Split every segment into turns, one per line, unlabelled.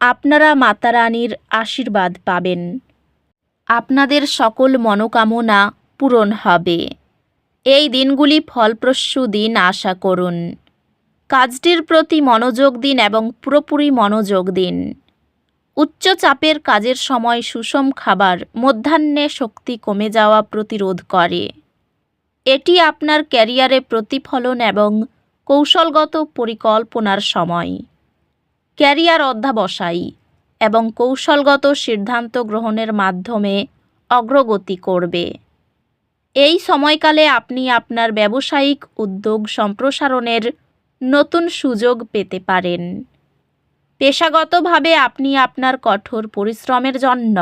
আপনারা মাতা রানীর আশীর্বাদ পাবেন। আপনাদের সকল মনোকামনা পূরণ হবে। এই দিনগুলি ফলপ্রসূ দিন আশা করুন। কাজটির প্রতি মনোযোগ দিন এবং পুরোপুরি মনোযোগ দিন। উচ্চ চাপের কাজের সময় সুষম খাবার মধ্যাহ্নে শক্তি কমে যাওয়া প্রতিরোধ করে। এটি আপনার ক্যারিয়ারে প্রতিফলন এবং কৌশলগত পরিকল্পনার সময়। ক্যারিয়ার অধ্যাবসায়ী এবং কৌশলগত সিদ্ধান্ত গ্রহণের মাধ্যমে অগ্রগতি করবে। এই সময়কালে আপনি আপনার ব্যবসায়িক উদ্যোগ সম্প্রসারণের নতুন সুযোগ পেতে পারেন। পেশাগতভাবে আপনি আপনার কঠোর পরিশ্রমের জন্য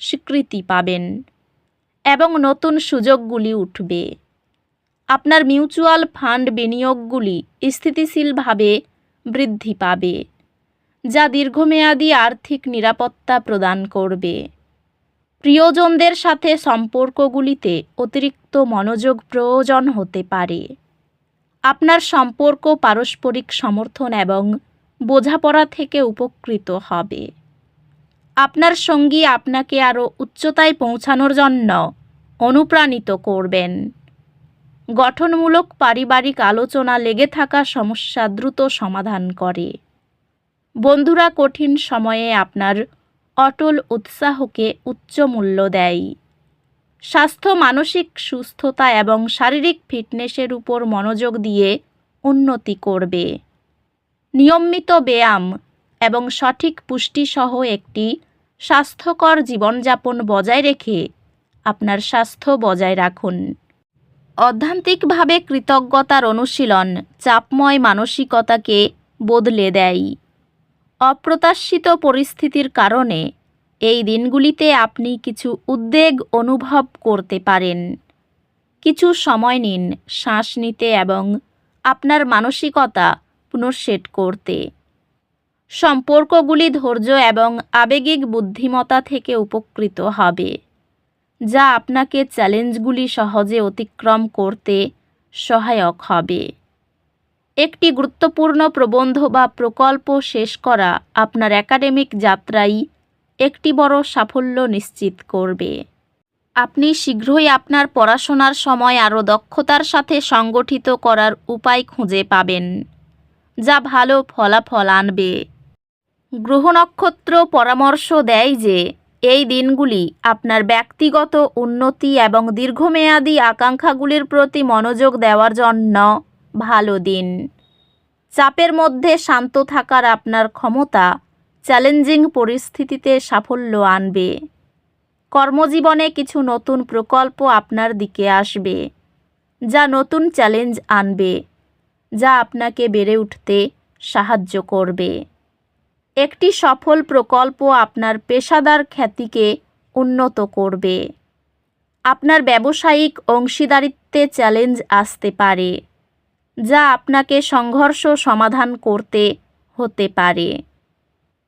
স্বীকৃতি পাবেন এবং নতুন সুযোগগুলি উঠবে। আপনার মিউচুয়াল ফান্ড বিনিয়োগগুলি স্থিতিশীলভাবে বৃদ্ধি পাবে। যা দীর্ঘমেয়াদী আর্থিক নিরাপত্তা প্রদান করবে। প্রিয়জনদের সাথে সম্পর্কগুলিতে অতিরিক্ত মনোযোগ প্রয়োজন হতে পারে। আপনার সম্পর্ক পারস্পরিক সমর্থন এবং বোঝাপড়া থেকে উপকৃত হবে। আপনার সঙ্গী আপনাকে আরও উচ্চতায় পৌঁছানোর জন্য অনুপ্রাণিত করবেন। গঠনমূলক পারিবারিক আলোচনা লেগে থাকা সমস্যা দ্রুত সমাধান করে। বন্ধুরা কঠিন সময়ে আপনার অটল উৎসাহকে উচ্চ মূল্য দেয়। স্বাস্থ্য, মানসিক সুস্থতা এবং শারীরিক ফিটনেসের উপর মনোযোগ দিয়ে উন্নতি করবে। নিয়মিত ব্যায়াম এবং সঠিক পুষ্টিসহ একটি স্বাস্থ্যকর জীবনযাপন বজায় রেখে আপনার স্বাস্থ্য বজায় রাখুন। অধ্যান্তিকভাবে কৃতজ্ঞতার অনুশীলন চাপময় মানসিকতাকে বদলে দেয়। অপ্রত্যাশিত পরিস্থিতির কারণে এই দিনগুলিতে আপনি কিছু উদ্বেগ অনুভব করতে পারেন। কিছু সময় নিন, শ্বাস নিতে এবং আপনার মানসিকতা পুনঃসেট করতে। সম্পর্কগুলি ধৈর্য এবং আবেগিক বুদ্ধিমতা থেকে উপকৃত হবে, যা আপনাকে চ্যালেঞ্জগুলি সহজে অতিক্রম করতে সহায়ক হবে। একটি গুরুত্বপূর্ণ প্রবন্ধ বা প্রকল্প শেষ করা আপনার একাডেমিক যাত্রাই একটি বড় সাফল্য নিশ্চিত করবে। আপনি শীঘ্রই আপনার পড়াশোনার সময় আরও দক্ষতার সাথে সংগঠিত করার উপায় খুঁজে পাবেন, যা ভালো ফলাফল আনবে। গ্রহ নক্ষত্র পরামর্শ দেয় যে, এই দিনগুলি আপনার ব্যক্তিগত উন্নতি এবং দীর্ঘমেয়াদী আকাঙ্ক্ষাগুলির প্রতি মনোযোগ দেওয়ার জন্য ভালো দিন। চাপের মধ্যে শান্ত থাকার আপনার ক্ষমতা চ্যালেঞ্জিং পরিস্থিতিতে সাফল্য আনবে। কর্মজীবনে কিছু নতুন প্রকল্প আপনার দিকে আসবে, যা নতুন চ্যালেঞ্জ আনবে, যা আপনাকে বেড়ে উঠতে সাহায্য করবে। একটি সফল প্রকল্প আপনার পেশাদার খ্যাতিকে উন্নত করবে। আপনার ব্যবসায়িক অংশীদারিত্বে চ্যালেঞ্জ আসতে পারে। যা আপনাকে সংঘর্ষ সমাধান করতে হতে পারে।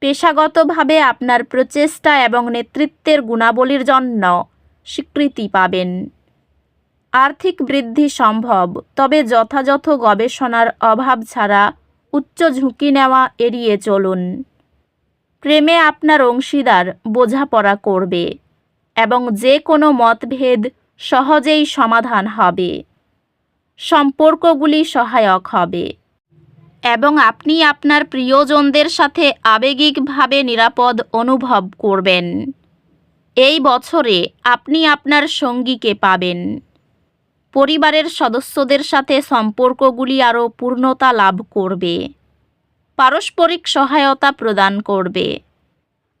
পেশাগতভাবে আপনার প্রচেষ্টা এবং নেতৃত্বের গুণাবলীর জন্য স্বীকৃতি পাবেন। আর্থিক বৃদ্ধি সম্ভব, তবে যথাযথ গবেষণার অভাব ছাড়া উচ্চ ঝুঁকি নেওয়া এড়িয়ে চলুন। প্রেমে আপনার অংশীদার বোঝাপড়া করবে এবং যে কোনো মতভেদ সহজেই সমাধান হবে। সম্পর্কগুলি সহায়ক হবে। এবং আপনি আপনার প্রিয়জনদের সাথে আবেগিকভাবে নিরাপদ অনুভব করবেন। এই বছরে আপনি আপনার সঙ্গীকে পাবেন। পরিবারের সদস্যদের সাথে সম্পর্কগুলি আরও পূর্ণতা লাভ করবে। পারস্পরিক সহায়তা প্রদান করবে।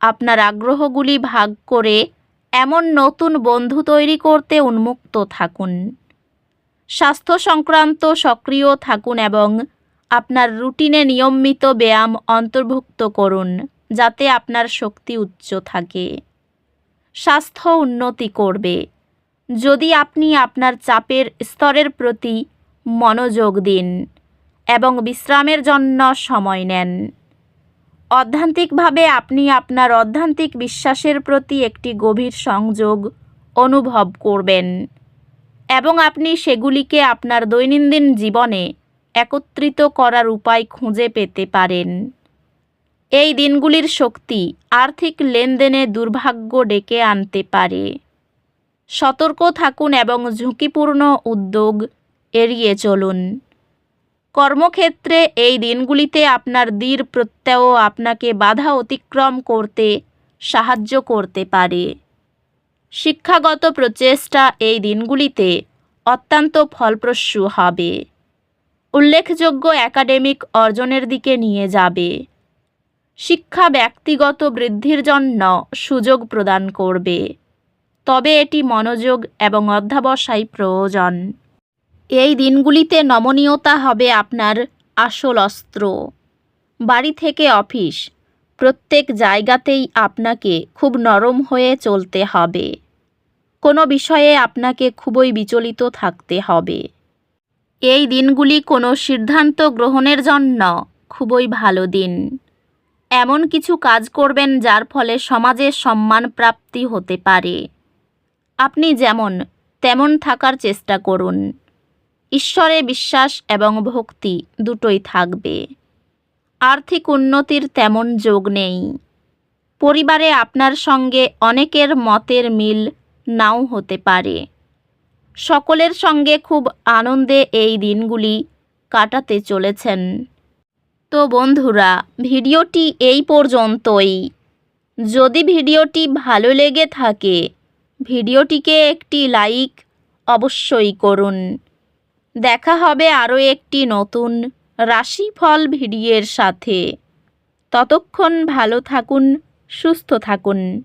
আপনার আগ্রহগুলি ভাগ করে এমন নতুন বন্ধু তৈরি করতে উন্মুক্ত থাকুন। স্বাস্থ্য সংক্রান্ত সক্রিয় থাকুন এবং আপনার রুটিনে নিয়মিত ব্যায়াম অন্তর্ভুক্ত করুন, যাতে আপনার শক্তি উচ্চ থাকে। স্বাস্থ্য উন্নতি করবে। যদি আপনি আপনার চাপের স্তরের প্রতি মনোযোগ দিন এবং বিশ্রামের জন্য সময় নেন। অধ্যান্তিকভাবে আপনি আপনার অধ্যান্তিক বিশ্বাসের প্রতি একটি গভীর সংযোগ অনুভব করবেন। এবং আপনি সেগুলিকে আপনার দৈনন্দিন জীবনে একত্রিত করার উপায় খুঁজে পেতে পারেন। এই দিনগুলির শক্তি আর্থিক লেনদেনে দুর্ভাগ্য ডেকে আনতে পারে। সতর্ক থাকুন এবং ঝুঁকিপূর্ণ উদ্যোগ এড়িয়ে চলুন। কর্মক্ষেত্রে এই দিনগুলিতে আপনার দৃঢ় প্রত্যয় আপনাকে বাধা অতিক্রম করতে সাহায্য করতে পারে। শিক্ষাগত প্রচেষ্টা এই দিনগুলিতে অত্যন্ত ফলপ্রসূ হবে। উল্লেখযোগ্য একাডেমিক অর্জনের দিকে নিয়ে যাবে। শিক্ষা ব্যক্তিগত বৃদ্ধির জন্য সুযোগ প্রদান করবে। তবে এটি মনোযোগ এবং অধ্যাবসায় প্রয়োজন। এই দিনগুলিতে নমনীয়তা হবে আপনার আসল অস্ত্র। বাড়ি থেকে অফিস প্রত্যেক জায়গাতেই আপনাকে খুব নরম হয়ে চলতে হবে। কোনো বিষয়ে আপনাকে খুবই বিচলিত থাকতে হবে। এই দিনগুলি কোনো সিদ্ধান্ত গ্রহণের জন্য খুবই ভালো দিন। এমন কিছু কাজ করবেন যার ফলে সমাজে সম্মান প্রাপ্তি হতে পারে। আপনি যেমন, তেমন থাকার চেষ্টা করুন। ঈশ্বরে বিশ্বাস এবং ভক্তি দুটোই থাকবে। আর্থিক উন্নতির তেমন যোগ নেই। পরিবারে আপনার সঙ্গে অনেকের মতের মিল নাও হতে পারে। সকলের সঙ্গে খুব আনন্দে এই দিনগুলি কাটাতে চলেছেন। তো বন্ধুরা, ভিডিওটি এই পর্যন্তই। যদি ভিডিওটি ভালো লেগে থাকে, ভিডিওটিকে একটি লাইক অবশ্যই করুন। দেখা হবে আরও একটি নতুন রাশিফল ভিডিওর সাথে। ততক্ষণ ভালো থাকুন, সুস্থ থাকুন।